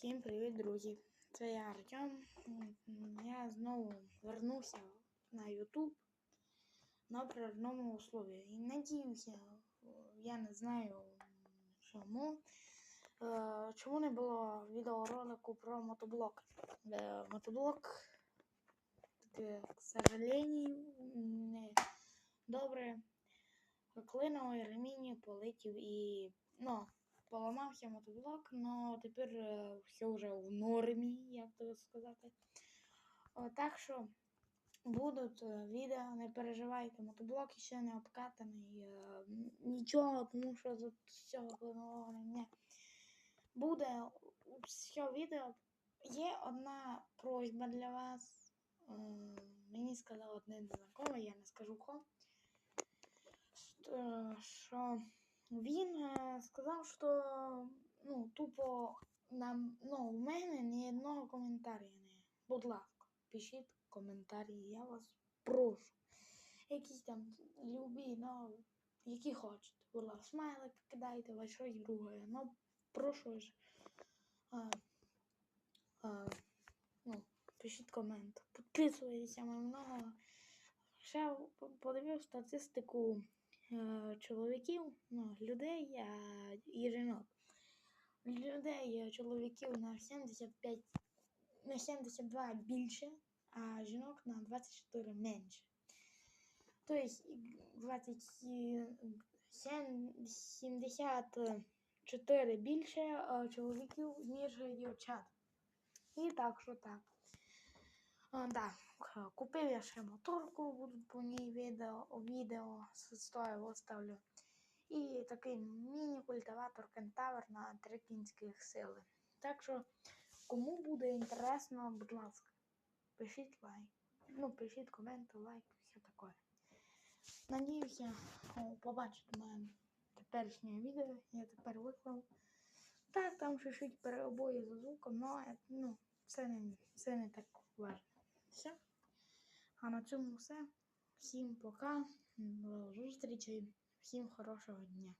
Всім привіт, друзі! Це я Артем. Я знову вернувся на YouTube на природному услові. І надіюся, я не знаю чому. е, Чому не було відеоролику про мотоблок? Е, Мотоблок, к сожалению, добре клинув і ремінь полетів і ну, поламався мотоблок, але тепер все вже в нормі, як то сказати. Так що будуть е, відео, не переживайте, мотоблок ще не обкатаний, е, нічого, тому що з цього ремня буде все відео. Є одна просьба для вас. Е, Мені сказав один знайомий, я не скажу кого він е, сказав, що ну, тупо нам, ну, у мене ні одного коментаря не. Будь ласка, пишіть коментарі, я вас прошу. Якісь там любі, ну, які хочете. Будь ласка, смайлик кидайте, або щось друге. Ну, прошу ж. А, а, ну, пишіть комент. Підписуйтеся много. Ще подивив статистику чоловіків, ну, людей а, і жінок. Людей, е, чоловіків на 75, на 72 більше, а жінок на 24 менше. Тобто 27, 74 більше е, чоловіків, ніж дівчат. І так, що так. А, да, купив я ще моторку, будуть по ній відео, відео стоя оставлю. І такий міні-культиватор кентавр на три кінських сили. Так що, кому буде інтересно, будь ласка, пишіть лайк. Ну, пишіть коменти, лайк, все таке. Надіюся, побачите моє теперішнє відео. Я тепер виклав. Так, там чуть-чуть переобої за звуком, але ну, це не, це не так важливо. Все. А на цьому все. Всім пока. До зустрічі. Всім хорошого дня.